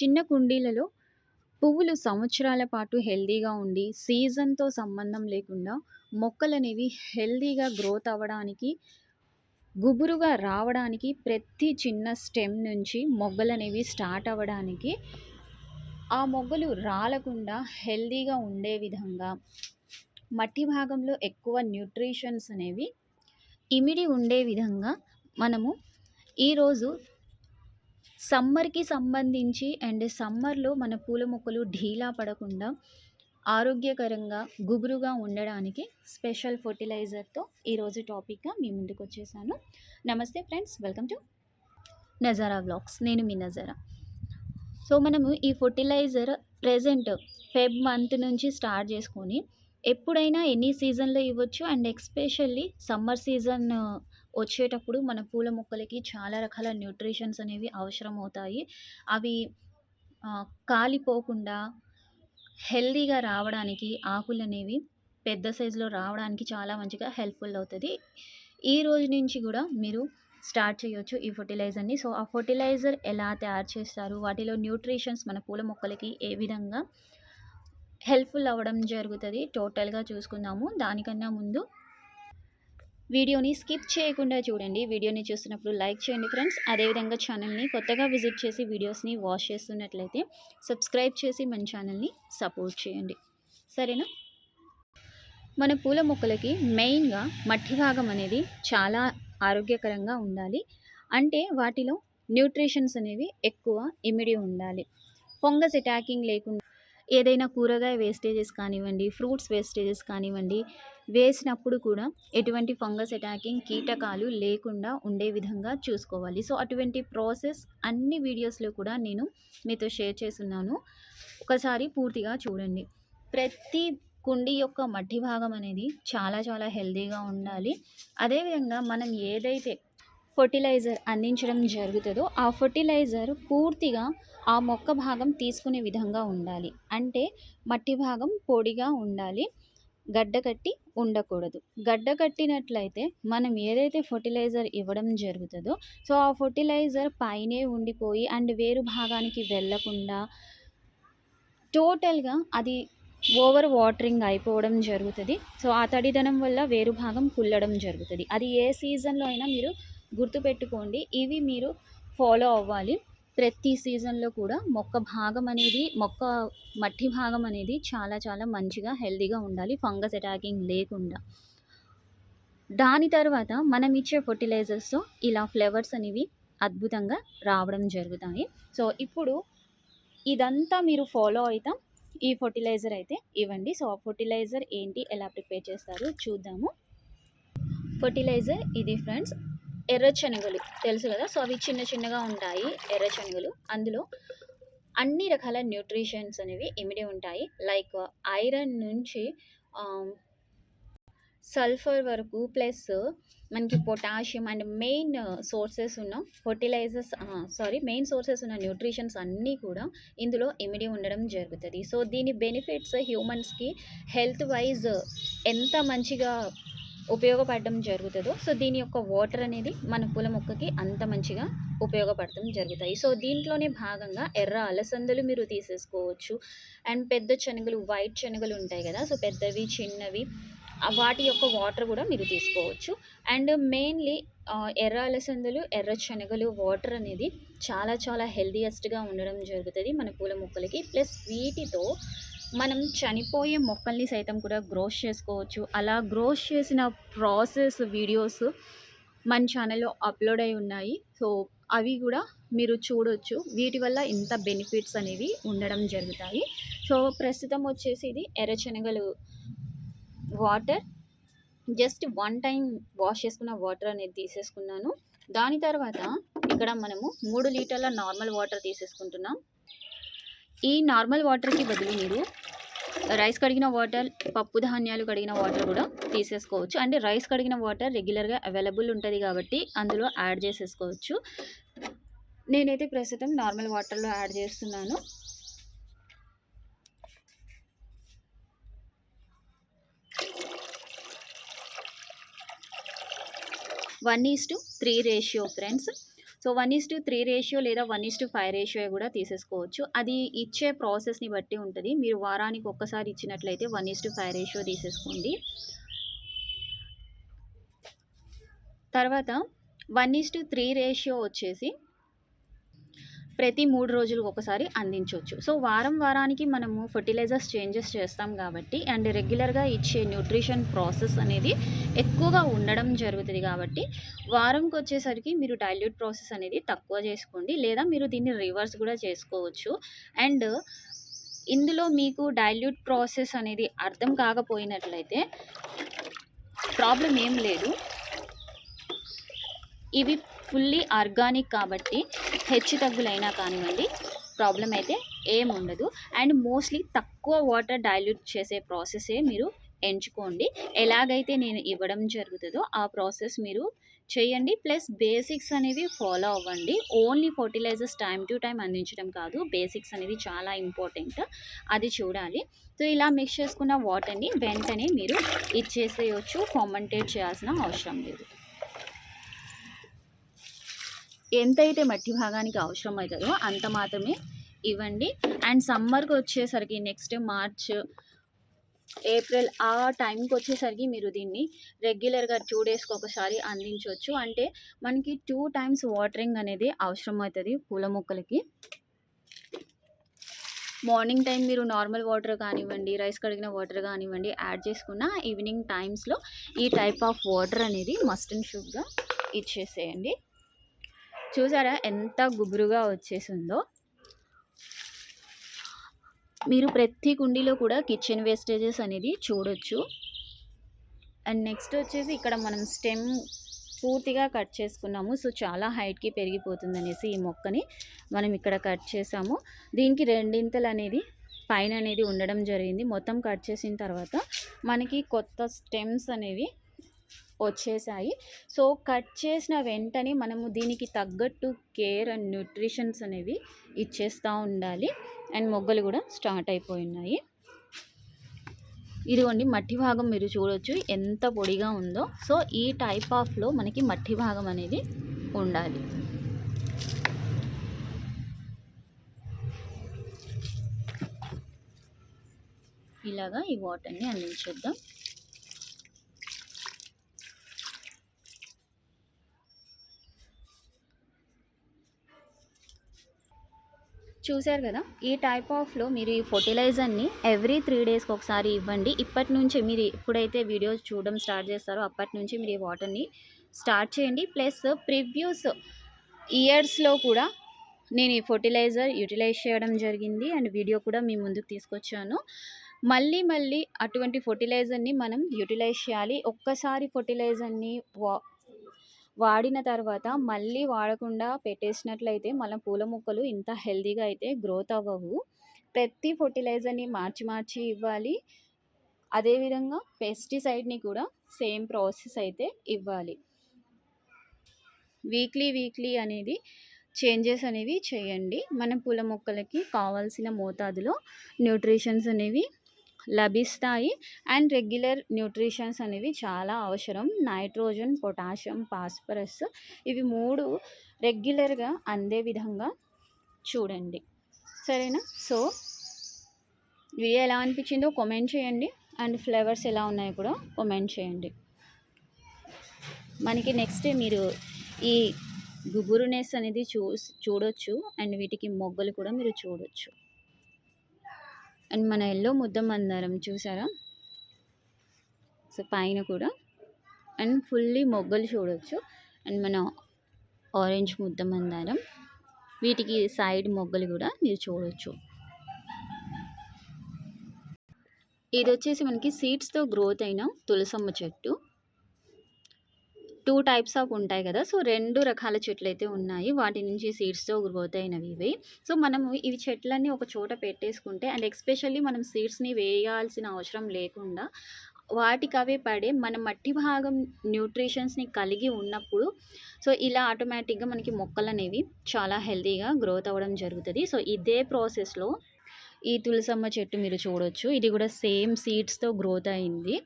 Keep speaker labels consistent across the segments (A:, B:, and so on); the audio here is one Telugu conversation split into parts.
A: చిన్న కుండీలలో పువ్వులు సంవత్సరాల పాటు హెల్దీగా ఉండి సీజన్‌తో సంబంధం లేకుండా మొక్కలనేవి హెల్దీగా గ్రోత్ అవ్వడానికి, గుబురుగా రావడానికి ప్రతి చిన్న స్టెమ్ నుంచి మొగ్గలనేవి స్టార్ట్ అవ్వడానికి, ఆ మొగ్గలు రాలకుండా హెల్దీగా ఉండే విధంగా, మట్టి భాగంలో ఎక్కువ న్యూట్రిషన్స్ అనేవి ఇమిడి ఉండే విధంగా మనము ఈరోజు సమ్మర్‌కి సంబంధించి అండ్ సమ్మర్‌లో మన పూల మొక్కలు ఢీలా పడకుండా, ఆరోగ్యకరంగా, గుబురుగా ఉండడానికి స్పెషల్ ఫర్టిలైజర్తో ఈరోజు టాపిక్‌గా మీ ముందుకొచ్చేసాను. నమస్తే friends. Welcome to Nazara vlogs. నేను మీ నజారా. సో, మనము ఈ ఫర్టిలైజర్ ప్రెజెంట్ ఫెబ్ మంత్ నుంచి స్టార్ట్ చేసుకొని, ఎప్పుడైనా ఎనీ సీజన్‌లో ఇవ్వచ్చు అండ్ ఎక్స్పెషల్లీ సమ్మర్ సీజన్ వచ్చేటప్పుడు మన పూల మొక్కలకి చాలా రకాల న్యూట్రిషన్స్ అనేవి అవసరం అవుతాయి అవి కాలిపోకుండా హెల్తీగా రావడానికి ఆకులనేవి పెద్ద సైజులో రావడానికి చాలా మంచిగా హెల్ప్‌ఫుల్ అవుతుంది ఈ రోజు నుంచి కూడా మీరు స్టార్ట్ చేయొచ్చు ఈ ఫర్టిలైజర్ని సో, ఆ ఫర్టిలైజర్ ఎలా తయారు చేస్తారు? వాటిలో న్యూట్రిషన్స్ మన పూల మొక్కలకి ఏ విధంగా హెల్ప్‌ఫుల్ అవ్వడం జరుగుతుంది టోటల్‌గా చూసుకుందాము. దానికన్నా ముందు వీడియోని స్కిప్ చేయకుండా చూడండి. వీడియోని చూసినప్పుడు లైక్ చేయండి ఫ్రెండ్స్. అదేవిధంగా ఛానల్‌ని కొత్తగా విజిట్ చేసి వీడియోస్‌ని వాచ్ చేస్తున్నట్లయితే సబ్స్క్రైబ్ చేసి మన ఛానల్‌ని సపోర్ట్ చేయండి. సరేనా? మన పూల మొక్కలకి మెయిన్‌గా మట్టి భాగం అనేది చాలా ఆరోగ్యకరంగా ఉండాలి. అంటే వాటిలో న్యూట్రిషన్స్ అనేవి ఎక్కువ ఇమిడి ఉండాలి. ఫంగస్ అటాకింగ్ లేకుండా ఏదైనా కూరగాయ వేస్టేజెస్ కానివ్వండి, ఫ్రూట్స్ వేస్టేజెస్ కానివ్వండి, వేసినప్పుడు కూడా ఎటువంటి ఫంగస్ అటాకింగ్ కీటకాలు లేకుండా ఉండే విధంగా చూసుకోవాలి. సో, అటువంటి ప్రాసెస్ అన్ని వీడియోస్‌లో కూడా నేను మీతో షేర్ చేస్తున్నాను ఒకసారి పూర్తిగా చూడండి. ప్రతి కుండీ యొక్క మట్టి భాగం అనేది చాలా చాలా హెల్దీగా ఉండాలి. అదేవిధంగా మనం ఏదైతే ఫెర్టిలైజర్ అందించడం జరుగుతుందో ఆ ఫెర్టిలైజర్ పూర్తిగా ఆ మొక్క భాగం తీసుకునే విధంగా ఉండాలి. అంటే మట్టి భాగం పొడిగా ఉండాలి. గడ్డకట్టి ఉండకూడదు. గడ్డకట్టినట్లయితే మనం ఏదైతే ఫెర్టిలైజర్ ఇవ్వడం జరుగుతుందో సో, ఆ ఫెర్టిలైజర్ పైనే ఉండిపోయి అండ్ వేరు భాగానికి వెళ్ళకుండా టోటల్‌గా అది ఓవర్ వాటరింగ్ అయిపోవడం జరుగుతుంది సో, ఆ తడిదనం వల్ల వేరు భాగం కుల్లడం జరుగుతుంది అది ఏ సీజన్‌లో అయినా మీరు గుర్తుపెట్టుకోండి. ఇవి మీరు ఫాలో అవ్వాలి. ప్రతి సీజన్‌లో కూడా మొక్క భాగం అనేది మొక్క మట్టి భాగం అనేది చాలా చాలా మంచిగా హెల్దీగా ఉండాలి. ఫంగస్ అటాకింగ్ లేకుండా. దాని తర్వాత మనం ఇచ్చే ఫర్టిలైజర్స్తో ఇలా ఫ్లేవర్స్ అనేవి అద్భుతంగా రావడం జరుగుతాయి. సో, ఇప్పుడు ఇదంతా మీరు ఫాలో అవుతాం ఈ ఫెర్టిలైజర్ అయితే ఇవ్వండి. సో, ఆ ఫెర్టిలైజర్ ఏంటి? ఎలా ప్రిపేర్ చేస్తారు చూద్దాము. ఫెర్టిలైజర్ ఇది ఫ్రెండ్స్. ఎర్రశనగలు తెలుసు కదా? సో, అవి చిన్న చిన్నగా ఉంటాయి ఎర్రశనగలు. అందులో అన్ని రకాల న్యూట్రిషన్స్ అనేవి ఇమిడి ఉంటాయి. లైక్ ఐరన్ నుంచి సల్ఫర్ వరకు ప్లస్ మనకి పొటాషియం అండ్ మెయిన్ సోర్సెస్ ఉన్న ఫర్టిలైజర్స్ సారీ మెయిన్ సోర్సెస్ ఉన్న న్యూట్రిషన్స్ అన్నీ కూడా ఇందులో ఇమిడి ఉండడం జరుగుతుంది. సో, దీని బెనిఫిట్స్ హ్యూమన్స్‌కి హెల్త్ వైజ్ ఎంత మంచిగా ఉపయోగపడడం జరుగుతుందో సో, దీని యొక్క వాటర్ అనేది మన పూల మొక్కకి అంత మంచిగా ఉపయోగపడటం జరుగుతాయి. సో, దీంట్లోనే భాగంగా ఎర్ర అలసందలు మీరు తీసేసుకోవచ్చు. అండ్ పెద్ద శనగలు వైట్ శనగలు ఉంటాయి కదా సో, పెద్దవి, చిన్నవి వాటి యొక్క వాటర్ కూడా మీరు తీసుకోవచ్చు. అండ్ మెయిన్‌లీ ఎర్ర అలసందలు, ఎర్ర శనగలు వాటర్ అనేది చాలా చాలా హెల్దియెస్ట్గా ఉండడం జరుగుతుంది మన పూల మొక్కలకి. ప్లస్ వీటితో మనం చనిపోయే మొక్కల్ని సైతం కూడా గ్రోస్ చేసుకోవచ్చు. అలా గ్రోస్ చేసిన ప్రాసెస్ వీడియోస్ మన ఛానల్‌లో అప్‌లోడ్ అయి ఉన్నాయి. సో, అవి కూడా మీరు చూడొచ్చు. వీటి వల్ల ఇంత బెనిఫిట్స్ అనేవి ఉండడం జరుగుతాయి. సో, ప్రస్తుతం వచ్చేసి ఇది ఎర్రశనగలు water just one time wash చేసుకున్న వాటర్ అనేది తీసేసుకున్నాను. దాని తర్వాత ఇక్కడ మనము మూడు లీటర్ల నార్మల్ వాటర్ తీసేసుకుంటున్నాం. ఈ నార్మల్ వాటర్‌కి బదులు మీరు రైస్ కడిగిన వాటర్, పప్పు ధాన్యాలు కడిగిన వాటర్ కూడా తీసేసుకోవచ్చు. అంటే రైస్ కడిగిన వాటర్ రెగ్యులర్‌గా అవైలబుల్ ఉంటుంది కాబట్టి అందులో యాడ్ చేసేసుకోవచ్చు. నేనైతే ప్రస్తుతం నార్మల్ వాటర్‌లో యాడ్ చేస్తున్నాను. 1:3 ratio friends. So one is to three ratio లేదా one is to five ratio కూడా తీసేసుకోవచ్చు. అది ఇచ్చే ప్రాసెస్ని బట్టి ఉంటుంది. మీరు వారానికి ఒక్కసారి ఇచ్చినట్లయితే one is to five ratio తీసేసుకోండి. తర్వాత one is to three ratio వచ్చేసి ప్రతి మూడు రోజులకు ఒకసారి అందించవచ్చు. సో వారం వారానికి మనము ఫర్టిలైజర్స్ చేంజెస్ చేస్తాం కాబట్టి అండ్ రెగ్యులర్గా ఇచ్చే న్యూట్రిషన్ ప్రాసెస్ అనేది ఎక్కువగా ఉండడం జరుగుతుంది కాబట్టి వారంకి వచ్చేసరికి మీరు డైల్యూట్ ప్రాసెస్ అనేది తక్కువ చేసుకోండి. లేదా మీరు దీన్ని రివర్స్ కూడా చేసుకోవచ్చు. అండ్ ఇందులో మీకు డైల్యూట్ ప్రాసెస్ అనేది అర్థం కాకపోయినట్లయితే ప్రాబ్లం ఏం లేదు. ఇవి ఫుల్లీ ఆర్గానిక్ కాబట్టి హెచ్చు తగ్గులైనా కానివ్వండి ప్రాబ్లం అయితే ఏం ఉండదు. అండ్ మోస్ట్లీ తక్కువ వాటర్ డైల్యూట్ చేసే ప్రాసెసే మీరు ఎంచుకోండి. ఎలాగైతే నేను ఇవ్వడం జరుగుతుందో ఆ ప్రాసెస్ మీరు చేయండి. ప్లస్ బేసిక్స్ అనేవి ఫాలో అవ్వండి. Only fertilizers time to time అందించడం కాదు. బేసిక్స్ అనేవి చాలా ఇంపార్టెంట్ అది చూడాలి. సో ఇలా మిక్స్ చేసుకున్న వాటర్ని వెంటనే మీరు ఇచ్చేసేయచ్చు. ఫార్మెంటేట్ చేయాల్సిన అవసరం లేదు. ఎంతైతే మట్టి భాగానికి అవసరం అవుతుందో అంత మాత్రమే ఇవ్వండి. అండ్ సమ్మర్కి వచ్చేసరికి నెక్స్ట్ మార్చ్ ఏప్రిల్ ఆ టైంకి వచ్చేసరికి మీరు దీన్ని రెగ్యులర్గా టూ డేస్కి ఒకసారి అందించవచ్చు. అంటే మనకి టూ టైమ్స్ వాటరింగ్ అనేది అవసరం అవుతుంది పూల మొక్కలకి. మార్నింగ్ టైం మీరు నార్మల్ వాటర్ కానివ్వండి రైస్ కడిగిన వాటర్ కానివ్వండి యాడ్ చేసుకున్న ఈవినింగ్ టైమ్స్లో ఈ టైప్ ఆఫ్ వాటర్ అనేది మస్ట్ అండ్ షుడ్గా ఇచ్చేసేయండి. చూసారా ఎంత గుబురుగా వచ్చేసిందో? మీరు ప్రతి కుండీలో కూడా కిచెన్ వేస్టేజెస్ అనేది చూడొచ్చు. అండ్ నెక్స్ట్ వచ్చేసి ఇక్కడ మనం స్టెమ్ పూర్తిగా కట్ చేసుకున్నాము. సో చాలా హైట్కి పెరిగిపోతుంది అనేసి ఈ మొక్కని మనం ఇక్కడ కట్ చేసాము. దీనికి రెండింతలు అనేది పైన అనేది ఉండడం జరిగింది. మొత్తం కట్ చేసిన తర్వాత మనకి కొత్త స్టెమ్స్ అనేవి వచ్చేసాయి. సో కట్ చేసిన వెంటనే మనము దీనికి తగ్గట్టు కేర్ అండ్ న్యూట్రిషన్స్ అనేవి ఇచ్చేస్తూ ఉండాలి. అండ్ మొగ్గలు కూడా స్టార్ట్ అయిపోయి ఉన్నాయి ఇదిగోండి మట్టి భాగం మీరు చూడొచ్చు ఎంత పొడిగా ఉందో. సో ఈ టైప్ ఆఫ్లో మనకి మట్టి భాగం అనేది ఉండాలి. ఇలాగా ఈ వాటర్ని అందించేద్దాం. చూశారు కదా ఈ టైప్ ఆఫ్లో మీరు ఈ ఫర్టిలైజర్ని ఎవ్రీ త్రీ డేస్కి ఒకసారి ఇవ్వండి. ఇప్పటి నుంచి మీరు ఎప్పుడైతే వీడియోస్ చూడడం స్టార్ట్ చేస్తారో అప్పటి నుంచి మీరు ఈ వాటర్ని స్టార్ట్ చేయండి. ప్లస్ ప్రివ్యూస్ ఇయర్స్లో కూడా నేను ఈ ఫర్టిలైజర్ యూటిలైజ్ చేయడం జరిగింది అండ్ వీడియో కూడా మీ ముందుకు తీసుకొచ్చాను. మళ్ళీ మళ్ళీ అటువంటి ఫర్టిలైజర్ని మనం యూటిలైజ్ చేయాలి. ఒక్కసారి ఫర్టిలైజర్ని వా వాడిన తర్వాత మళ్ళీ వాడకుండా పెట్టేసినట్లయితే మన పూల మొక్కలు ఇంత హెల్దీగా అయితే గ్రోత్ అవ్వవు. ప్రతి ఫర్టిలైజర్ని మార్చి మార్చి ఇవ్వాలి. అదేవిధంగా పెస్టిసైడ్ని కూడా సేమ్ ప్రాసెస్ అయితే ఇవ్వాలి. వీక్లీ వీక్లీ అనేది చేంజెస్ అనేవి చేయండి. మన పూల మొక్కలకి కావాల్సిన మోతాదులో న్యూట్రిషన్స్ అనేవి లభిస్తాయి. అండ్ రెగ్యులర్ న్యూట్రిషన్స్ అనేవి చాలా అవసరం. నైట్రోజన్ పొటాషియం ఫాస్ఫరస్ ఇవి మూడు రెగ్యులర్గా అందే విధంగా చూడండి. సరేనా? సో వీడియో ఎలా అనిపించిందో కామెంట్ చేయండి. అండ్ ఫ్లేవర్స్ ఎలా ఉన్నాయో కూడా కామెంట్ చేయండి. మనకి నెక్స్ట్ మీరు ఈ గుబురునెస్ అనేది చూ చూడొచ్చు. అండ్ వీటికి మొగ్గలు కూడా మీరు చూడొచ్చు. అండ్ మన ఎల్లో ముద్ద మందారం చూసారా? సో పైన కూడా. అండ్ ఫుల్లీ మొగ్గలు చూడవచ్చు అండ్ మన ఆరెంజ్ ముద్ద మందారం. వీటికి సైడ్ మొగ్గలు కూడా మీరు చూడవచ్చు ఇది వచ్చేసి మనకి సీడ్స్తో గ్రోత్ అయిన తులసమ్మ చెట్టు. టూ టైప్స్ ఆఫ్ ఉంటాయి కదా. సో రెండు రకాల చెట్లు అయితే ఉన్నాయి. వాటి నుంచి సీడ్స్తో గ్రోత్ అయినవి ఇవి. సో మనము ఇవి చెట్లన్నీ ఒక చోట పెట్టేసుకుంటే అండ్ ఎక్స్పెషల్లీ మనం సీడ్స్ని వేయాల్సిన అవసరం లేకుండా వాటికి అవే పడే మన మట్టి భాగం న్యూట్రిషన్స్ని కలిగి ఉన్నప్పుడు సో ఇలా ఆటోమేటిక్గా మనకి మొక్కలు అనేవి చాలా హెల్తీగా గ్రోత్ అవ్వడం జరుగుతుంది. సో ఇదే ప్రాసెస్లో ఈ తులసమ్మ చెట్టు మీరు చూడొచ్చు. ఇది కూడా సేమ్ సీడ్స్తో గ్రోత్ అయింది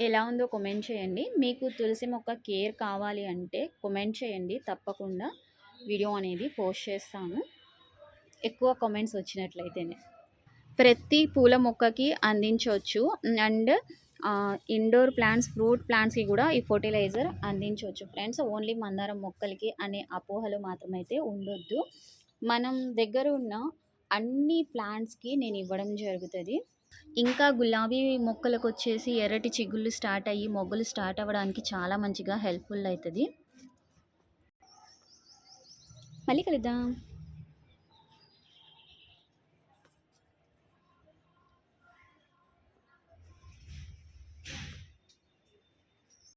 A: ఎలా ఉందో కమెంట్ చేయండి. మీకు తులసి మొక్క కేర్ కావాలి అంటే కమెంట్ చేయండి. తప్పకుండా వీడియో అనేది పోస్ట్ చేస్తాను. ఎక్కువ కామెంట్స్ వచ్చినట్లయితేనే. ప్రతి పూల మొక్కకి అందించవచ్చు. అండ్ ఇండోర్ ప్లాంట్స్ ఫ్రూట్ ప్లాంట్స్కి కూడా ఈ ఫర్టిలైజర్ అందించవచ్చు. ఫ్రెండ్స్ ఓన్లీ మందారం మొక్కలకి అనే అపోహలు మాత్రమైతే ఉండొద్దు. మనం దగ్గర ఉన్న అన్ని ప్లాంట్స్కి నేను ఇవ్వడం జరుగుతుంది. ఇంకా గులాబీ మొక్కలకు వచ్చేసి ఎర్రటి చిగుళ్ళు స్టార్ట్ అయ్యి మొగ్గలు స్టార్ట్ అవ్వడానికి చాలా మంచిగా హెల్ప్ఫుల్ అవుతుంది. మళ్ళీ కలుద్దాం.